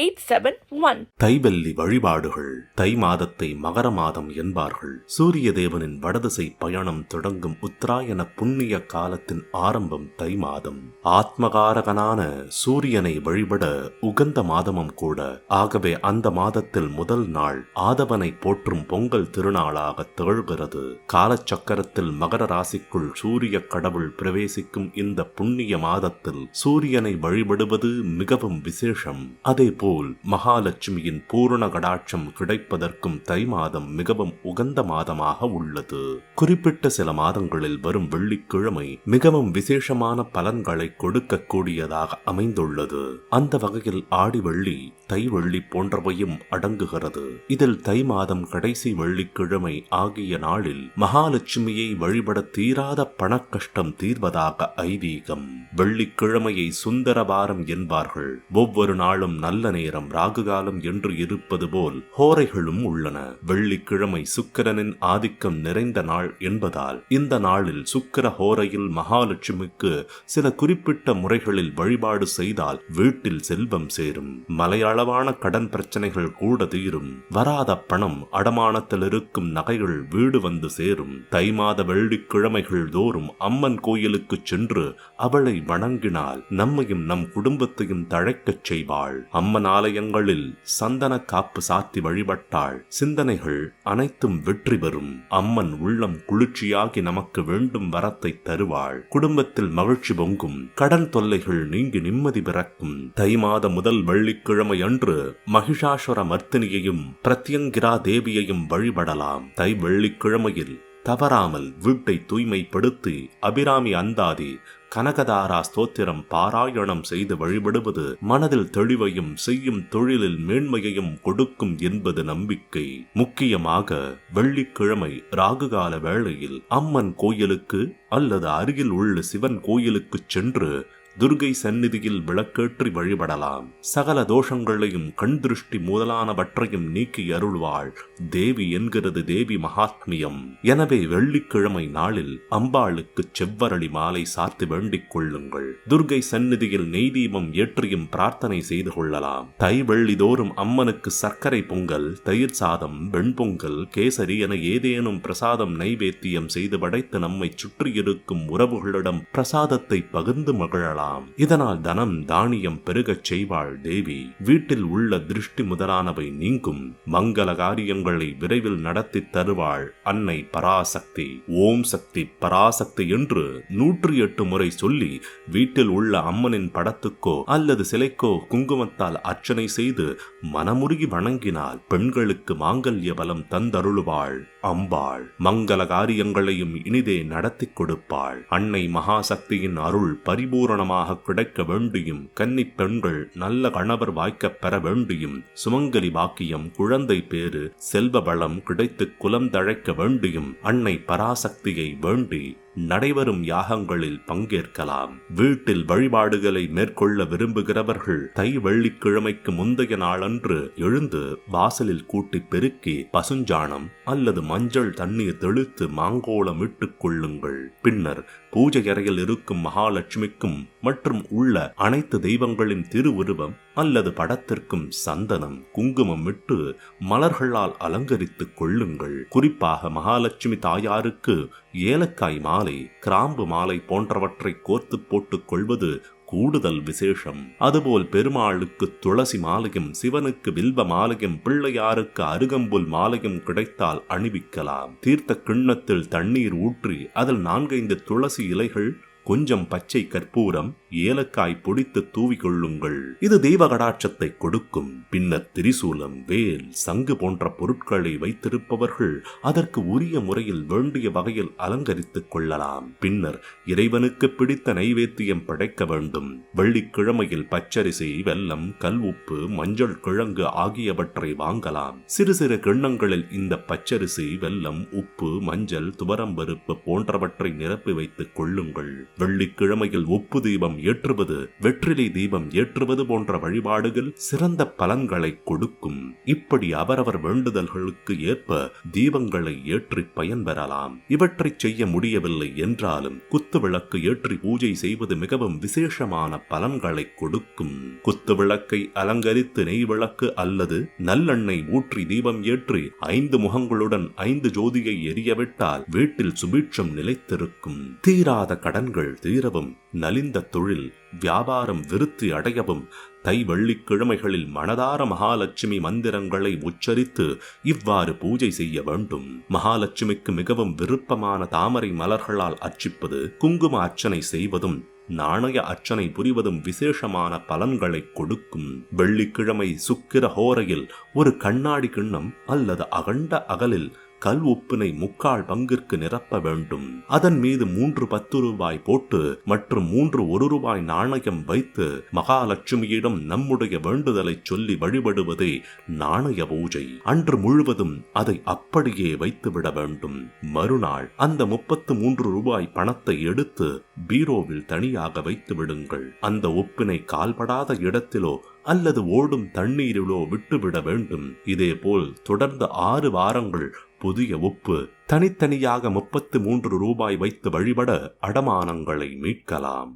eight seven one. தைவல்லி வழிபாடுகள் தை மாதத்தை மகர மாதம் என்பார்கள். சூரிய தேவனின் வடதிசை பயணம் தொடங்கும் உத்தராயண புண்ணிய காலத்தின் ஆரம்பம் தை மாதம். ஆத்மகாரகனான சூரியனை வழிபட உகந்த மாதமும் கூட. ஆகவே அந்த மாதத்தில் முதல் நாள் ஆதவனை போற்றும் பொங்கல் திருநாளாக திகழ்கிறது. காலச்சக்கரத்தில் மகர ராசிக்குள் சூரிய கடவுள் பிரவேசிக்கும் இந்த புண்ணிய மாதத்தில் சூரியனை வழிபடுவது மிகவும் விசேஷம். அதே போல் மகாலட்சுமியின் பூரண கடாட்சம் கிடைப்பதற்கும் தை மாதம் மிகவும் உகந்த மாதமாக உள்ளது. குறிப்பிட்ட சில மாதங்களில் வரும் வெள்ளிக்கிழமை மிகவும் விசேஷமான பலன்களை கொடுக்கக்கூடியதாக அமைந்துள்ளது. அந்த வகையில் ஆடி வெள்ளி தை வெள்ளி போன்றவையும் அடங்குகிறது. இதில் தை மாதம் கடைசி வெள்ளிக்கிழமை ஆகிய நாளில் மகாலட்சுமியை வழிபட தீராத பணக்கஷ்டம் தீர்வதாக ஐதீகம். வெள்ளிக்கிழமையை சுந்தரவாரம் என்பார்கள். ஒவ்வொரு நாளும் நல்ல நேரம் ராகுகாலம் என்று இருப்பது போல் ஹோரைகளும் உள்ளன. வெள்ளிக்கிழமை சுக்கிரனின் ஆதிக்கம் நிறைந்த நாள் என்பதால் இந்த நாளில் சுக்கிர ஹோரையில் மகாலட்சுமிக்கு சில குறிப்பிட்ட முறைகளில் வழிபாடு செய்தால் வீட்டில் செல்வம் சேரும். மலையளவான கடன் பிரச்சனைகள் கூட தீரும். வராத பணம் அடமானத்தில் இருக்கும் நகைகள் வீடு வந்து சேரும். தை மாத வெள்ளிக்கிழமைகள் தோறும் அம்மன் கோயிலுக்கு சென்று அவளை வணங்கினால் நம்மையும் நம் குடும்பத்தையும் தழைக்கச் செய்வாள். அம்மன் அம்மன் ஆலயங்களில் சந்தன காப்பு சாத்தி வழிபட்டாள். சிந்தனைகள் அனைத்தும் வெற்றி பெறும். அம்மன் உள்ளம் குளிர்ச்சியாகி நமக்கு வேண்டும் வரத்தை தருவாள். குடும்பத்தில் மகிழ்ச்சி பொங்கும். கடன் தொல்லைகள் நீங்கி நிம்மதி பிறக்கும். தை மாத முதல் வெள்ளிக்கிழமை அன்று மகிஷாசுர மர்த்தினியையும் பிரத்யங்கிரா தேவியையும் வழிபடலாம். தை வெள்ளிக்கிழமையில் தவறாமல் வீட்டை தூய்மைப்படுத்தி அபிராமி அந்தாதி கனகதாரா ஸ்தோத்திரம் பாராயணம் செய்து வழிபடுவது மனதில் தெளிவையும் செய்யும் தொழிலில் மேன்மையையும் கொடுக்கும் என்பது நம்பிக்கை. முக்கியமாக வெள்ளிக்கிழமை ராகுகால வேளையில் அம்மன் கோயிலுக்கு அல்லது அருகில் உள்ள சிவன் கோயிலுக்கு சென்று துர்கை சந்நிதியில் விளக்கேற்றி வழிபடலாம். சகல தோஷங்களையும் கண் திருஷ்டி முதலானவற்றையும் நீக்கி அருள்வாள். தேவி என்கிறது தேவி மகாத்மியம். எனவே வெள்ளிக்கிழமை நாளில் அம்பாளுக்கு செவ்வரளி மாலை சார்த்து வேண்டிக் கொள்ளுங்கள். துர்கை சந்நிதியில் நெய் தீபம் ஏற்றியும் பிரார்த்தனை செய்து கொள்ளலாம். தை வெள்ளி தோறும் அம்மனுக்கு சர்க்கரை பொங்கல் தயிர் சாதம் வெண்பொங்கல் கேசரி என ஏதேனும் பிரசாதம் நைவேத்தியம் செய்து படைத்து நம்மை சுற்றியிருக்கும் உறவுகளிடம் பிரசாதத்தை பகிர்ந்து மகிழலாம். கொள்ளலாம் இதனால் தனம் தானியம் பெருகச் செய்வாள் தேவி. வீட்டில் உள்ள திருஷ்டி முதலானவை நீங்கும். மங்கள காரியங்களை விரைவில் நடத்தி தருவாள் அன்னை பராசக்தி. ஓம் சக்தி பராசக்தி என்று நூற்றி எட்டு முறை சொல்லி வீட்டில் உள்ள அம்மனின் படத்துக்கோ அல்லது சிலைக்கோ குங்குமத்தால் அர்ச்சனை செய்து மனமுருகி வணங்கினால் பெண்களுக்கு மாங்கல்ய பலம் தந்தருளுவாள். அம்பாள் மங்கள காரியங்களையும் இனிதே நடத்தி கொடுப்பாள். அன்னை மகாசக்தியின் அருள் பரிபூரணமாக கிடைக்க வேண்டியும் கன்னி பெண்கள் நல்ல கணவர் வாய்க்கப் பெற வேண்டியும் சுமங்கலி பாக்கியம் குழந்தை பேறு செல்வ வளம் கிடைத்து குலம் தழைக்க வேண்டியும் அன்னை பராசக்தியை வேண்டி நடைபெறும் யாகங்களில் பங்கேற்கலாம். வீட்டில் வழிபாடுகளை மேற்கொள்ள விரும்புகிறவர்கள் தை வெள்ளிக்கிழமைக்கு முந்தைய நாளன்று எழுந்து வாசலில் கூட்டி பெருக்கி பசுஞ்சாணம் அல்லது மஞ்சள் தண்ணீர் தெளித்து மாங்கோளம் இட்டுக் கொள்ளுங்கள். பின்னர் பூஜை அறையில் இருக்கும் மகாலட்சுமிக்கும் மற்றும் உள்ள அனைத்து தெய்வங்களின் திருவுருவம் அல்லது படத்திற்கும் சந்தனம் குங்குமம் விட்டு மலர்களால் அலங்கரித்துக் கொள்ளுங்கள். குறிப்பாக மகாலட்சுமி தாயாருக்கு ஏலக்காய் மாலை கிராம்பு மாலை போன்றவற்றை கோர்த்து போட்டுக் கொள்வது கூடுதல் விசேஷம். அதுபோல் பெருமாளுக்கு துளசி மாலையும் சிவனுக்கு வில்வ மாலையும் பிள்ளையாருக்கு அருகம்புல் மாலையும் கிடைத்தால் அணிவிக்கலாம். தீர்த்த கிண்ணத்தில் தண்ணீர் ஊற்றி அதில் நான்கைந்து துளசி இலைகள் கொஞ்சம் பச்சை கற்பூரம் ஏலக்காய் பொடித்து தூவிக்கொள்ளுங்கள். இது தெய்வ கடாட்சத்தை கொடுக்கும். பின்னர் திரிசூலம் வேல் சங்கு போன்ற பொருட்களை வைத்திருப்பவர்கள் அதற்கு உரிய முறையில் வேண்டிய வகையில் அலங்கரித்துக் கொள்ளலாம். பின்னர் இறைவனுக்கு பிடித்த நைவேத்தியம் படைக்க வேண்டும். வெள்ளிக்கிழமையில் பச்சரிசி வெல்லம் கல் உப்பு மஞ்சள் கிழங்கு ஆகியவற்றை வாங்கலாம். சிறு சிறு கிண்ணங்களில் இந்த பச்சரிசி வெல்லம் உப்பு மஞ்சள் துவரம்பருப்பு போன்றவற்றை நிரப்பி வைத்துக் கொள்ளுங்கள். வெள்ளிக்கிழமையில் உப்பு தீபம் ஏற்றுவது வெற்றிலை தீபம் ஏற்றுவது போன்ற வழிபாடுகள் சிறந்த பலன்களை கொடுக்கும். இப்படி அவரவர் வேண்டுதல்களுக்கு ஏற்ப தீபங்களை ஏற்றி பயன்பெறலாம். இவற்றை செய்ய முடியவில்லை என்றாலும் குத்து விளக்கு ஏற்றி பூஜை செய்வது மிகவும் விசேஷமான பலன்களை கொடுக்கும். குத்து விளக்கை அலங்கரித்து நெய் விளக்கு அல்லது நல்லெண்ணெய் ஊற்றி தீபம் ஏற்றி ஐந்து முகங்களுடன் ஐந்து ஜோதியை எரியவிட்டால் வீட்டில் சுபீட்சம் நிலைத்திருக்கும். தீராத கடன்கள் தீரவும் நலிந்த தொழில் வியாபாரம் விருத்தி அடையவும் தை வெள்ளிக்கிழமைகளில் மனதார மகாலட்சுமி மந்திரங்களை உச்சரித்து இவ்வாறு பூஜை செய்ய வேண்டும். மகாலட்சுமிக்கு மிகவும் விருப்பமான தாமரை மலர்களால் அர்ச்சிப்பது குங்கும அர்ச்சனை செய்வதும் நாணய அர்ச்சனை புரிவதும் விசேஷமான பலன்களை கொடுக்கும். வெள்ளிக்கிழமை சுக்கிர ஹோரையில் ஒரு கண்ணாடி கிண்ணம் அல்லது அகண்ட அகலில் கல் உப்பினை முக்கால் பங்கிற்கு நிரப்ப வேண்டும். அதன் மீது மூன்று பத்து ரூபாய் போட்டு மற்றும் மூன்று ஒரு ரூபாய் நாணயம் வைத்து மகாலட்சுமியிடம் நம்முடைய வேண்டுதலை சொல்லி வழிபடுவதே நாணய பூஜை. அன்று முழுவதும் அதை அப்படியே வைத்துவிட வேண்டும். மறுநாள் அந்த முப்பத்து மூன்று ரூபாய் பணத்தை எடுத்து பீரோவில் தனியாக வைத்து விடுங்கள் அந்த உப்பினை கால்படாத இடத்திலோ அல்லது ஓடும் தண்ணீரிலோ விட்டுவிட வேண்டும். இதேபோல் தொடர்ந்து ஆறு வாரங்கள் புதிய உப்பு தனித்தனியாக முப்பத்து மூன்று ரூபாய் வைத்து வழிபட அடமானங்களை மீட்கலாம்.